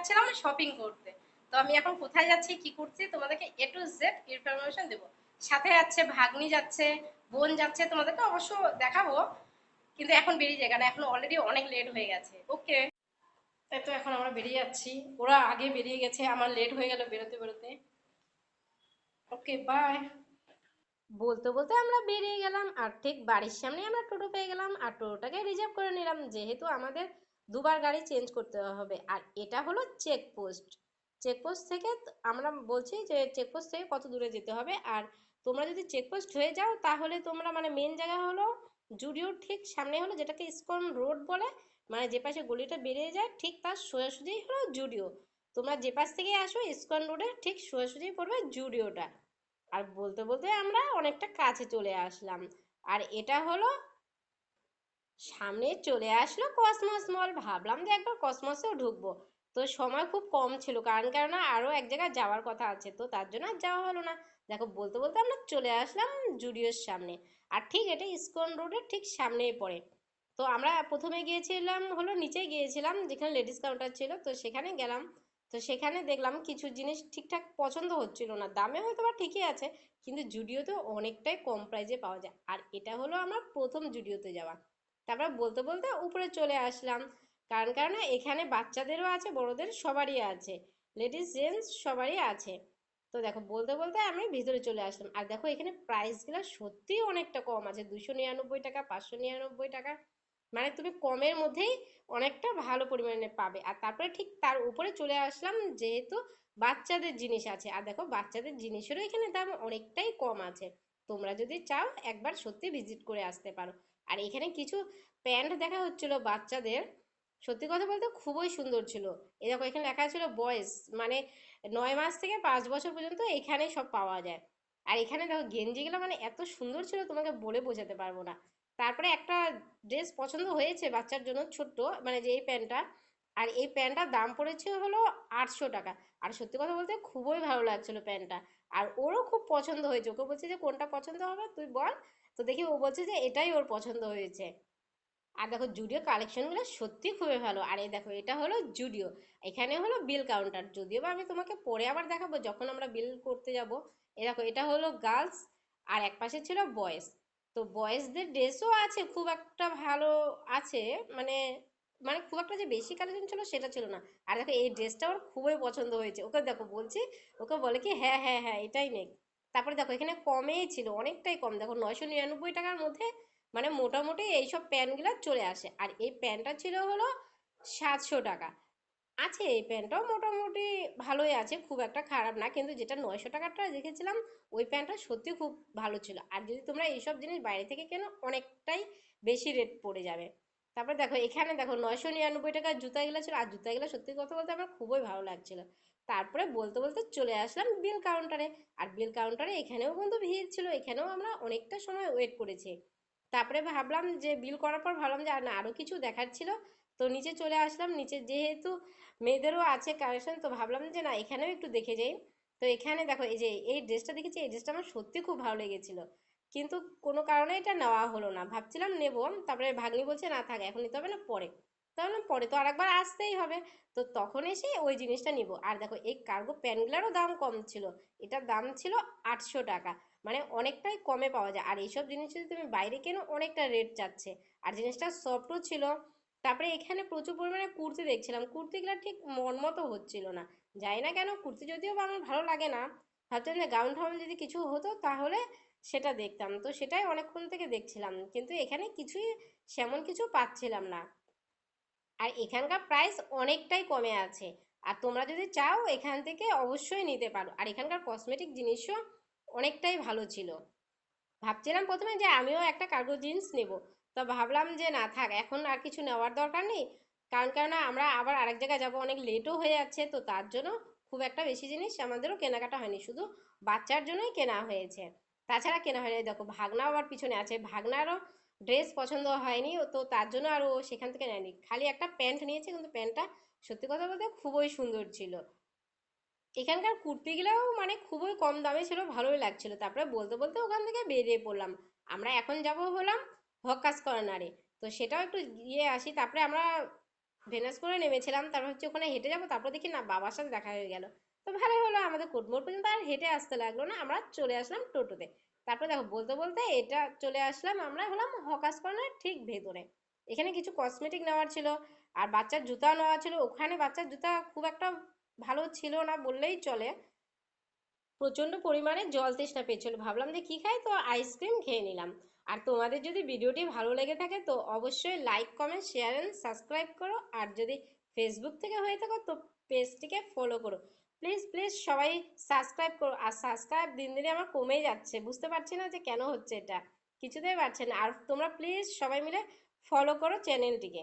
যাচ্ছিলাম শপিং করতে। তো আমি এখন কোথায় যাচ্ছি, কি করছি, তোমাদেরকে এ টু জেড ইনফরমেশন দেবো। সাথে যাচ্ছে ভাগ্নি যাচ্ছে, বোন যাচ্ছে, তোমাদেরকে অবশ্য দেখাবো। কিন্তু এখন বেরিয়ে যায় এখন অলরেডি অনেক লেট হয়ে গেছে। ওকে তাই তো এখন আমরা বেরিয়ে যাচ্ছি। ওরা আগে বেরিয়ে গেছে, আমার লেট হয়ে গেল বেরোতে বেরোতে। ওকে বাই বলতে বলতে আমরা বেরিয়ে গেলাম, আর ঠিক বাড়ির সামনে আমরা টোটো পেয়ে গেলাম, আর টোটোটাকে রিজার্ভ করে নিলাম। যেহেতু আমাদের দুবার গাড়ি চেঞ্জ করতে হবে। আর এটা হলো চেকপোস্ট চেকপোস্ট থেকে আমরা বলছি যে চেকপোস্ট থেকে কত দূরে যেতে হবে। আর তোমরা যদি চেকপোস্ট হয়ে যাও, তাহলে তোমরা মানে মেন জায়গা হলো জুডিওর ঠিক সামনে হলো যেটাকে ইসকন রোড বলে। মানে যে পাশে গলিটা বেরিয়ে যায়, ঠিক তার সোজাসুজি হলো জুডিও। তোমরা যে পাশ থেকে আসো, ইসকন রোডের ঠিক সোজাসুজি পড়বে জুডিওটা। আর বলতে বলতে আমরা অনেকটা কাছে চলে আসলাম। আর এটা হলো সামনে চলে আসলো কসমস মল। ভাবলাম যে একবার কসমসেও ঢুকবো। তো সময় খুব কম ছিল, কারণ কেননা আরও এক জায়গায় যাওয়ার কথা আছে, তো তার জন্য আর যাওয়া হলো না। দেখো, বলতে বলতে আমরা চলে আসলাম জুডিওর সামনে। আর ঠিক এটা ইস্কন রোডের ঠিক সামনেই পড়ে। তো আমরা প্রথমে গিয়েছিলাম, হলো নিচে গিয়েছিলাম, যেখানে লেডিস কাউন্টার ছিল, তো সেখানে গেলাম। তো সেখানে দেখলাম কিছু জিনিস ঠিকঠাক পছন্দ হচ্ছিল না। দামে হয়তো বা ঠিকই আছে, কিন্তু জুডিওতে অনেকটাই কম প্রাইসে পাওয়া যায়। আর এটা হলো আমার প্রথম জুডিওতে যাওয়া। তারপর বলতে বলতে উপরে চলে আসলাম। কারণ কারণ এখানে বাচ্চাদেরও আছে বড়দের সবারই আছে। লেডিস জেন্টস সবারই আছে। তো দেখো, বলতে বলতে আমি ভিতরে চলে আসলাম। আর দেখো, এখানে প্রাইসগুলো সত্যিই অনেকটা কম আছে। দুশো নিরানব্বই টাকা, পাঁচশো নিরানব্বই টাকা। মানে তুমি কমের মধ্যেই অনেকটা ভালো পরিমাণে পাবে। আর তারপরে ঠিক তার উপরে চলে আসলাম যেহেতু বাচ্চাদের জিনিস আছে। আর দেখো, বাচ্চাদের জিনিসেরও এখানে দাম অনেকটাই কম আছে। তোমরা যদি চাও, একবার সত্যি ভিজিট করে আসতে পারো। আর এখানে কিছু প্যান্ট দেখা হচ্ছিল বাচ্চাদের। সত্যি কথা বলতে খুবই সুন্দর ছিল। এই দেখো, এখানে লেখা ছিল বয়েস মানে নয় মাস থেকে পাঁচ বছর পর্যন্ত এখানে সব পাওয়া যায়। আর এখানে দেখো, গেঞ্জিগুলো মানে এত সুন্দর ছিল, তোমাকে বলে বোঝাতে পারব না। তারপরে একটা ড্রেস পছন্দ হয়েছে বাচ্চার জন্য, ছোট্ট মানে যে এই প্যান্টটা আর এই প্যান্টটার দাম পড়েছে হলো আটশো টাকা। আর সত্যি কথা বলতে খুবই ভালো লাগছিল প্যান্টটা। আর ওরও খুব পছন্দ হয়েছে। ওকে বলছে যে, কোনটা পছন্দ হবে তুই বল। তো দেখি ও বলছে যে, এটাই ওর পছন্দ হয়েছে। আর দেখো, জুডিও কালেকশনগুলো সত্যি খুবই ভালো। আর এই দেখো, এটা হলো জুডিও। এখানে হলো বিল কাউন্টার। যদিও বা আমি তোমাকে পরে আবার দেখাবো যখন আমরা বিল করতে যাব। এই দেখো, এটা হলো গার্লস আর এক পাশে ছিল বয়েজ। তো বয়েজদের ড্রেসও আছে, খুব একটা ভালো আছে। মানে মানে খুব একটা যে বেশি কালেকশন ছিল সেটা ছিল না। আর দেখো এই ড্রেসটা ওর খুবই পছন্দ হয়েছে। ওকে দেখো বলছি, ওকে বলে কি হ্যাঁ হ্যাঁ হ্যাঁ এটাই নে তারপরে দেখো এখানে কমেই ছিল, অনেকটাই কম। দেখো নয়শো নিরানব্বই টাকার মধ্যে মানে মোটামুটি এইসব প্যান্টগুলো চলে আসে। আর এই প্যান্টটা ছিল হলো সাতশো টাকা। আছে, এই প্যান্টটাও মোটামুটি ভালোই আছে, খুব একটা খারাপ না। কিন্তু যেটা নয়শো টাকারটা দেখেছিলাম, ওই প্যান্টটা সত্যি খুব ভালো ছিল। আর যদি তোমরা এইসব জিনিস বাইরে থেকে কেনো, অনেকটাই বেশি রেট পড়ে যাবে। তারপরে দেখো, এখানে দেখো নয়শো নিরানব্বই টাকার জুতাগুলো ছিল, আর জুতাগুলো সত্যি কথা বলতে আমার খুবই ভালো লাগছিল। তারপরে বলতে বলতে চলে আসলাম বিল কাউন্টারে আর বিল কাউন্টারে এখানেও কিন্তু ভিড় ছিল, এখানেও আমরা অনেকটা সময় ওয়েট করেছি। তারপরে ভাবলাম যে বিল করার পর ভাবলাম যে না আরও কিছু দেখার ছিল। তো নিচে চলে আসলাম, নিচে যেহেতু মেয়েদেরও আছে কালেকশন তো ভাবলাম যে না, এখানেও একটু দেখে যাই। তো এখানে দেখো, এই যে, এই ড্রেসটা দেখেছি, এই ড্রেসটা আমার সত্যি খুব ভালো লেগেছিলো। কিন্তু কোনো কারণে এটা নেওয়া হলো না। ভাবছিলাম নেব, তারপরে ভাগ্নি বলছে, না, থাক, এখন নিতে হবে না, পরে। তাহলে পরে তো আরেকবার আসতেই হবে। তো তখন এসে ওই জিনিসটা নিব। আর দেখো, এই কার্গো প্যান্টগুলোরও দাম কম ছিল। এটার দাম ছিল আটশো টাকা। মানে অনেকটাই কমে পাওয়া যায়। আর এইসব জিনিস যদি তুমি বাইরে কেনো, অনেকটা রেট যাচ্ছে। আর জিনিসটা সফটও ছিল। তারপরে এখানে প্রচুর পরিমাণে কুর্তি দেখছিলাম। কুর্তিগুলো ঠিক মন মতো হচ্ছিল না। জানি না কেন, কুর্তি যদিও আমার ভালো লাগে না। ভাবছিলাম যে গাউন টাউন যদি কিছু হতো, তাহলে সেটা দেখতাম। তো সেটাই অনেকক্ষণ থেকে দেখছিলাম। কিন্তু এখানে কিছুই সেমন কিছু পাচ্ছিলাম না। আর এখানকার প্রাইস অনেকটাই কমে আছে। আর তোমরা যদি চাও, এখান থেকে অবশ্যই নিতে পারো। আর এখানকার কসমেটিক জিনিসও অনেকটাই ভালো ছিল। ভাবছিলাম প্রথমে যে আমিও একটা কার্গো জিন্স নেব। তো ভাবলাম যে না থাক, এখন আর কিছু নেওয়ার দরকার নেই। কারণ, কেননা আমরা আবার আরেক জায়গায় যাব, অনেক লেটও হয়ে যাচ্ছে। তো তার জন্য খুব একটা বেশি জিনিস আমাদেরও কেনাকাটা হয়নি। শুধু বাচ্চার জন্যই কেনা হয়েছে। তাছাড়া কেনা হয়নি। দেখো, ভাগনাও আবার পিছনে আছে। ভাগনারও ড্রেস পছন্দ হয়নি, তো তার জন্য আর ও সেখান থেকে নেয়নি। খালি একটা প্যান্ট নিয়েছে, কিন্তু প্যান্টটা সত্যি কথা বলতে খুবই সুন্দর ছিল। এখানকার কুর্তিগুলোও মানে খুবই কম দামে ছিল, ভালোই লাগছিল। তারপরে বলতে বলতে ওখান থেকে বেরিয়ে পড়লাম। আমরা এখন যাব হলাম হকাস কর্নারে। তো সেটাও একটু গিয়ে আসি। তারপরে আমরা ভেনাস করে নেমেছিলাম, তারপর হচ্ছে ওখানে হেঁটে যাব। তারপর দেখি না, বাবার সাথে দেখা হয়ে গেল। তো ভালোই হলো, আমাদের কোটমোড় পর্যন্ত আর হেঁটে আসতে লাগল না, আমরা চলে আসলাম টোটোতে। তারপর দেখো, বলতে বলতে এটা চলে আসলাম আমরা হলাম হকাস কর্নার ঠিক ভেতরে। এখানে কিছু কসমেটিক নেওয়ার ছিল, আর বাচ্চার জুতা নেওয়া ছিল। ওখানে বাচ্চার জুতা খুব একটা ভালো ছিল না বললেই চলে। প্রচণ্ড পরিমাণে জল তেষ্টা পেয়েছিল। ভাবলাম যে কী খাই? তো আইসক্রিম খেয়ে নিলাম। আর তোমাদের যদি ভিডিওটি ভালো লেগে থাকে তো অবশ্যই like comment share and subscribe করো। আর যদি ফেসবুক থেকে হয়ে থাকো তো পেজটিকে ফলো করো। প্লিজ প্লিজ সবাই সাবস্ক্রাইব করো। আর সাবস্ক্রাইব দিন দিনে আমার কমেই যাচ্ছে। বুঝতে পারছি না যে কেন হচ্ছে এটা। কিছুতেই পারছে না। আর তোমরা প্লিজ সবাই মিলে ফলো করো চ্যানেলটিকে